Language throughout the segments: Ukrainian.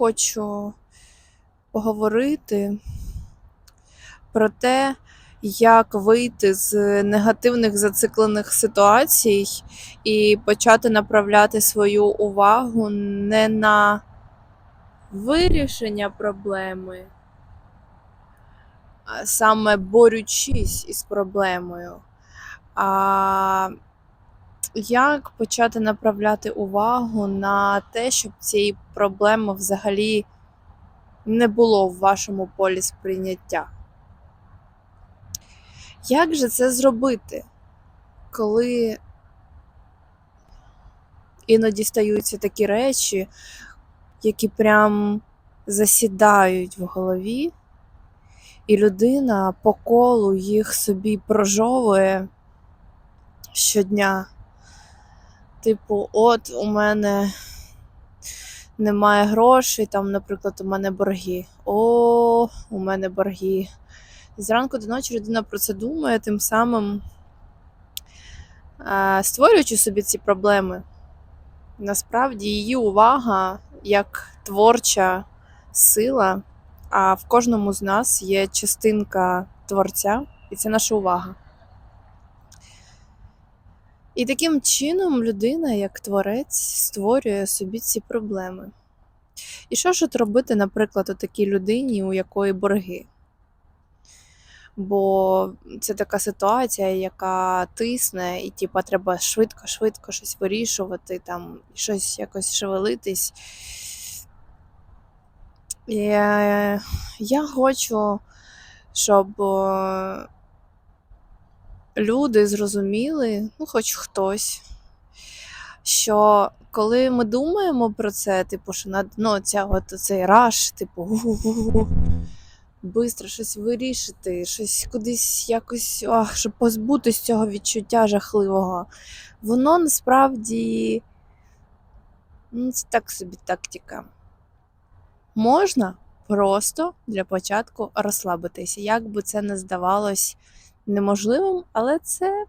хочу поговорити про те, як вийти з негативних зациклених ситуацій і почати направляти свою увагу не на вирішення проблеми, а саме борючись із проблемою. А як почати направляти увагу на те, щоб цієї проблеми взагалі не було в вашому полі сприйняття? Як же це зробити, коли іноді стаються такі речі, які прям засідають в голові, і людина по колу їх собі прожовує щодня? Типу, от у мене немає грошей, там, наприклад, у мене борги. О, у мене борги. Зранку до ночі людина про це думає, тим самим е, створюючи собі ці проблеми. Насправді її увага як творча сила, а в кожному з нас є частинка творця, і це наша увага. І таким чином людина, як творець, створює собі ці проблеми. І що ж от робити, наприклад, у такій людині, у якої борги? Бо це така ситуація, яка тисне, і типа треба швидко-швидко щось вирішувати, там щось якось шевелитись. І е, я хочу, щоб е, люди зрозуміли, ну, хоч хтось, що коли ми думаємо про це, типу, що над, ну, ця, от, цей раш, типу, бистро щось вирішити, щось кудись якось, ах, щоб позбутись цього відчуття жахливого, воно насправді ну, це так собі тактика. Можна просто для початку розслабитися, як би це не здавалось неможливим, але це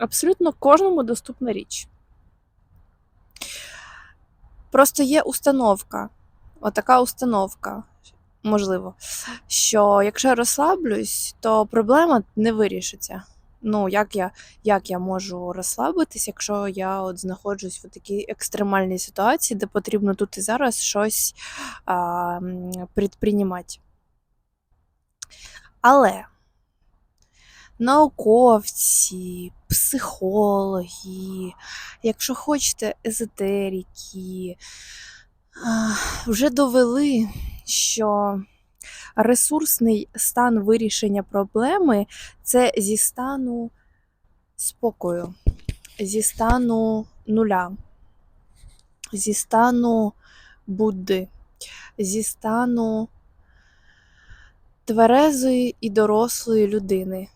абсолютно кожному доступна річ. Просто є установка, отака установка, можливо, що якщо я розслаблюсь, то проблема не вирішиться. Ну, як я, як я можу розслабитись, якщо я от знаходжусь в такій екстремальній ситуації, де потрібно тут і зараз щось а, м, предприймати. Але науковці, психологи, якщо хочете, езотерики, вже довели, що ресурсний стан вирішення проблеми це зі стану спокою, зі стану нуля, зі стану Будди, зі стану тверезої і дорослої людини.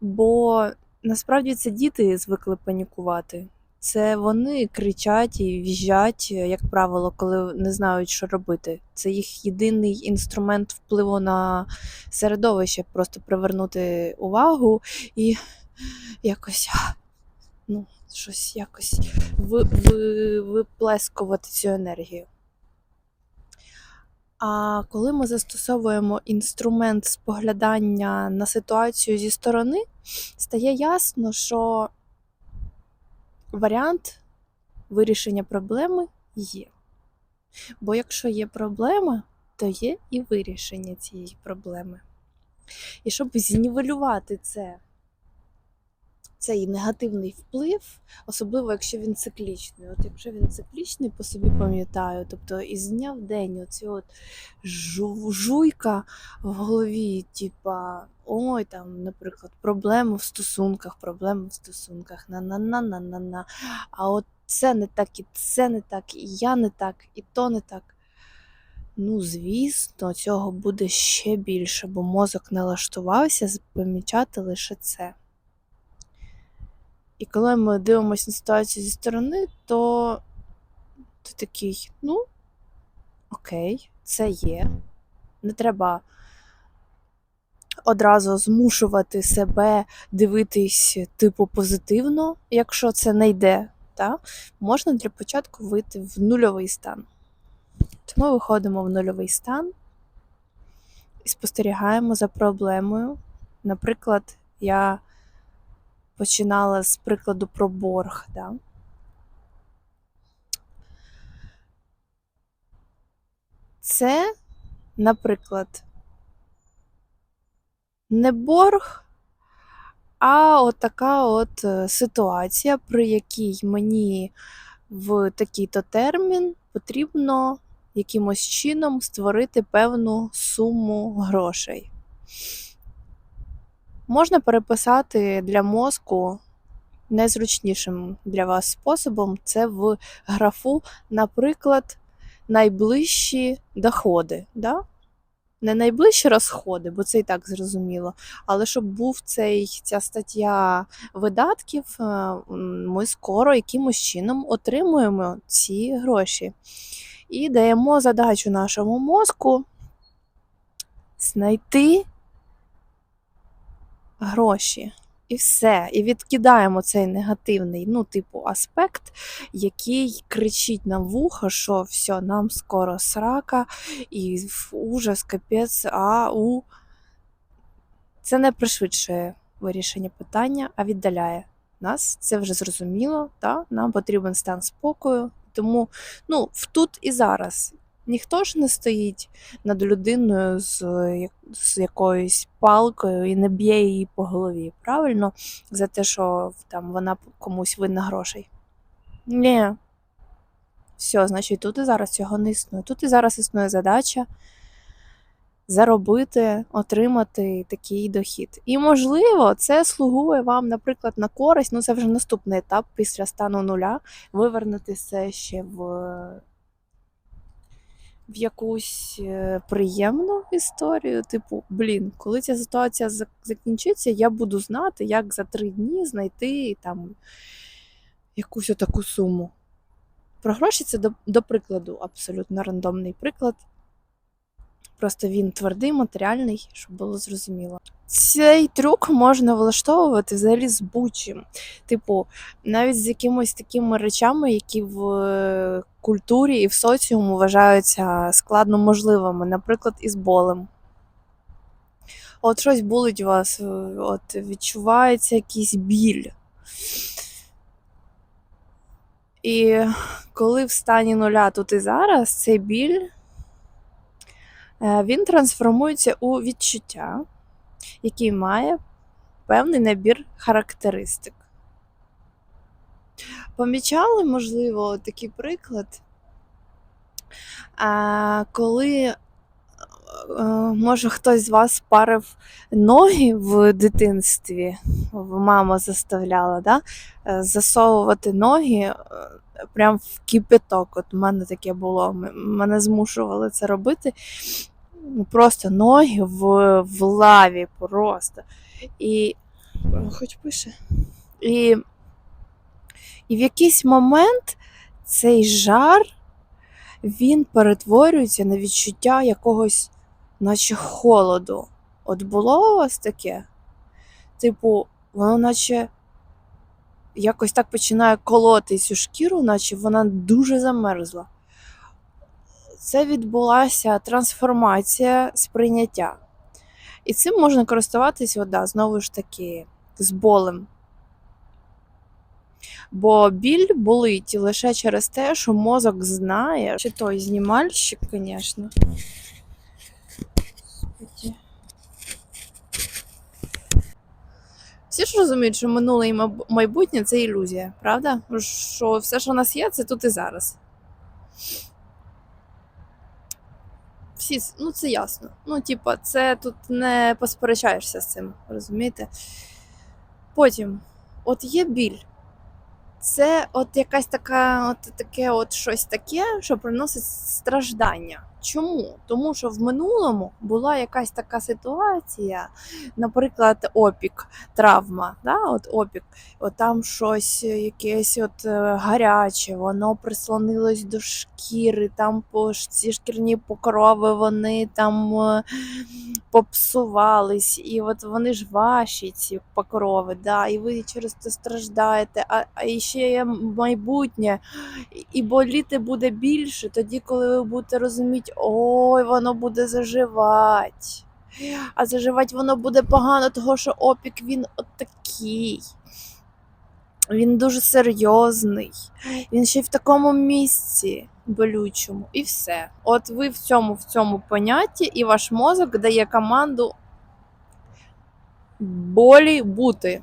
Бо насправді це діти звикли панікувати. Це вони кричать і в'їжджать, як правило, коли не знають, що робити. Це їх єдиний інструмент впливу на середовище, просто привернути увагу і якось ну, щось якось ви, ви, виплескувати цю енергію. А коли ми застосовуємо інструмент споглядання на ситуацію зі сторони, стає ясно, що варіант вирішення проблеми є. Бо якщо є проблема, то є і вирішення цієї проблеми. І щоб знівелювати це, цей негативний вплив, особливо якщо він циклічний. От якщо він циклічний, по собі пам'ятаю, тобто із дня в день оці от жуйка в голові, типа, ой, там, наприклад, проблеми в стосунках, проблеми в стосунках, на-на-на-на-на-на. А от це не так, і це не так, і я не так, і то не так. Ну, звісно, цього буде ще більше, бо мозок налаштувався помічати лише це. І коли ми дивимося на ситуацію зі сторони, то ти такий, ну, окей, це є. Не треба одразу змушувати себе дивитись, типу, позитивно, якщо це не йде. та, можна для початку вийти в нульовий стан. То ми виходимо в нульовий стан і спостерігаємо за проблемою. Наприклад, я починала з прикладу про борг. Да? Це, наприклад, не борг, а от така от е, ситуація, при якій мені в такий-то термін потрібно якимось чином створити певну суму грошей. Можна переписати для мозку найзручнішим для вас способом це в графу, наприклад, найближчі доходи. Да? Не найближчі розходи, бо це і так зрозуміло. Але щоб був цей, ця стаття видатків, е, ми скоро якимось чином отримуємо ці гроші. І даємо задачу нашому мозку знайти гроші. І все. І відкидаємо цей негативний, ну, типу, аспект, який кричить нам в що все, нам скоро срака, і ужас, капець, а у. Це не пришвидшує вирішення питання, а віддаляє нас. Це вже зрозуміло, та? нам потрібен стан спокою. Тому ну, в тут і зараз. Ніхто ж не стоїть над людиною з, з якоюсь палкою і не б'є її по голові, правильно? За те, що там вона комусь винна грошей. Ні. Все, значить, тут і зараз цього не існує. Тут і зараз існує задача заробити, отримати такий дохід. І, можливо, це слугує вам, наприклад, на користь. Ну, це вже наступний етап після стану нуля. Вивернути це ще в, в якусь е, приємну історію. Типу, блін, коли ця ситуація закінчиться, я буду знати, як за три дні знайти там якусь таку суму. Про гроші це до, до прикладу, абсолютно рандомний приклад. Просто він твердий, матеріальний, щоб було зрозуміло. Цей трюк можна влаштовувати взагалі з будь-чим. Типу, навіть з якимось такими речами, які в е, культурі і в соціуму вважаються складно можливими, наприклад, із болем. От щось болить у вас, е, от відчувається якийсь біль. І коли в стані нуля тут і зараз цей біль е, він трансформується у відчуття, який має певний набір характеристик. Помічали, можливо, такий приклад, коли, е, може, хтось з вас парив ноги в дитинстві, мама заставляла, да? е, засовувати ноги е, прям в кипяток. От у мене таке було. Мене змушували це робити. Ну, Просто ноги в, в лаві, просто. І. Хоч пише. І, і в якийсь момент цей жар він перетворюється на відчуття якогось, наче холоду. От було у вас таке? Типу, воно наче якось так починає колоти цю шкіру, наче вона дуже замерзла. Це відбулася трансформація сприйняття. І цим можна користуватись, от, да, знову ж таки, з болем. Бо біль болить лише через те, що мозок знає, чи той знімальщик, звісно. Всі ж розуміють, що минуле і майбутнє це ілюзія, правда? Що все, що у нас є, це тут і зараз. Всі, ну це ясно. Ну, типа, це тут не посперечаєшся з цим, розумієте? Потім, от є біль. Це от якась така, от таке от щось таке, що приносить страждання. Чому? Тому що в минулому була якась така ситуація, наприклад, опік, травма, да? от опік, от там щось е, якесь от е, гаряче, воно прислонилось до шкіри, там по ці шкірні покрови вони там е, попсувались, і от вони ж ваші, ці покрови, да? і ви через це страждаєте, а, а ще є майбутнє, і боліти буде більше тоді, коли ви будете розуміти, ой, воно буде заживати. А заживати воно буде погано, того що опік він такий. Він дуже серйозний. Він ще й в такому місці болючому. І все. От ви в цьому в цьому понятті, і ваш мозок дає команду болі бути.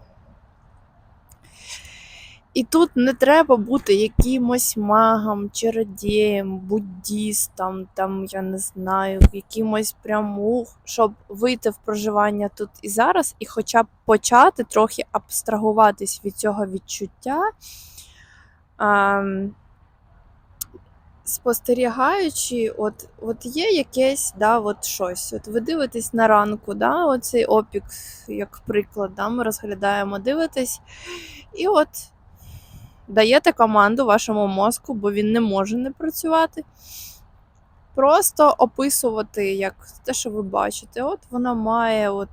І тут не треба бути якимось магом, чародієм, буддістом, там, я не знаю, якимось прям ух, щоб вийти в проживання тут і зараз, і хоча б почати трохи абстрагуватись від цього відчуття. Ам, спостерігаючи, от, от є якесь, да, от щось. От ви дивитесь на ранку, да, оцей опік, як приклад, да, ми розглядаємо, дивитесь, і от даєте команду вашому мозку, бо він не може не працювати. Просто описувати, як те, що ви бачите. От воно має от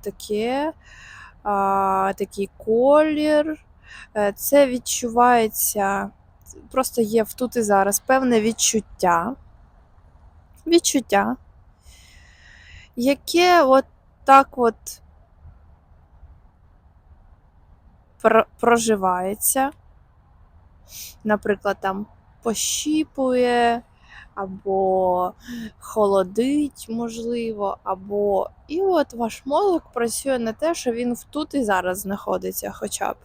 а, такий колір. Е, Це відчувається, просто є в тут і зараз певне відчуття. Відчуття, яке от так от проживається наприклад, там пощіпує, або холодить, можливо, або. І от ваш мозок працює на те, що він тут і зараз знаходиться хоча б.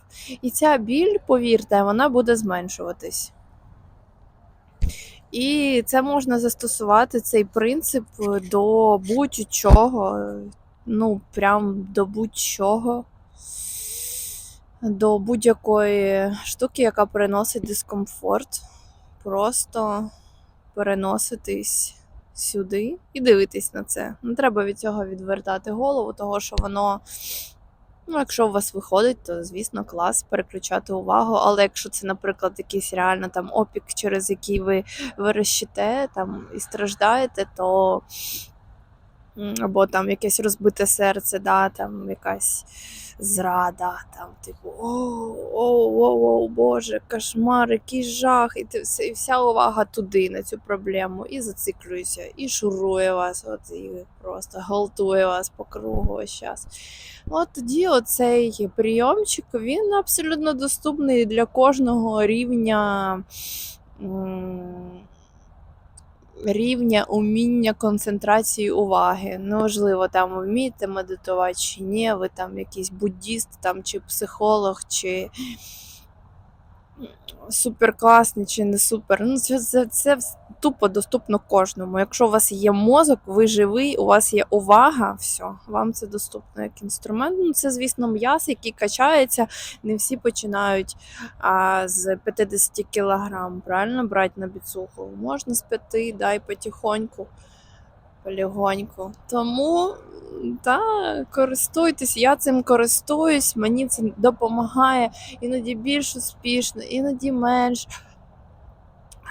І ця біль, повірте, вона буде зменшуватись. І це можна застосувати цей принцип до будь-чого, ну, прям до будь-чого до будь-якої штуки, яка приносить дискомфорт. Просто переноситись сюди і дивитись на це. Не треба від цього відвертати голову, того що воно, ну, якщо у вас виходить, то звісно клас переключати увагу. Але якщо це, наприклад, якийсь реально там опік, через який ви верещите там і страждаєте, то або там якесь розбите серце, да, там якась зрада, там, типу, о, о, о, о, Боже, кошмар, який жах, і, ти, і вся увага туди, на цю проблему, і зациклюється, і шурує вас, от, і просто галтує вас по кругу весь час. От тоді оцей прийомчик, він абсолютно доступний для кожного рівня. м, Рівня уміння концентрації уваги. Неважливо, там ви вмієте медитувати чи ні, ви там якийсь буддіст там, чи психолог, чи суперкласний, чи не супер. Ну, це, це, це тупо доступно кожному. Якщо у вас є мозок, ви живий, у вас є увага, все, вам це доступно як інструмент. Ну, це, звісно, м'яс, який качається. Не всі починають а, з 50 кілограм, правильно брати на біцуху. Можна з 5, дай потихоньку, полігоньку. Тому так, користуйтесь, я цим користуюсь, мені це допомагає іноді більш успішно, іноді менш.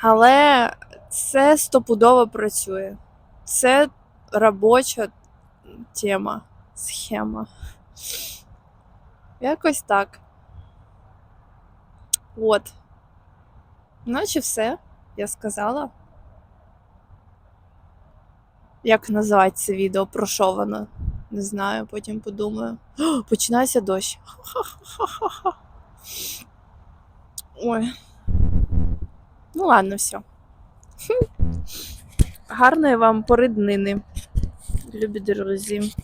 Але це стопудово працює. Це робоча тема, схема. Якось так. От. Наче все, я сказала. Як називати це відео? Про що воно? Не знаю, потім подумаю. О, починається дощ. Ой. Ну ладно, все. Гарної вам пори днини, любі друзі.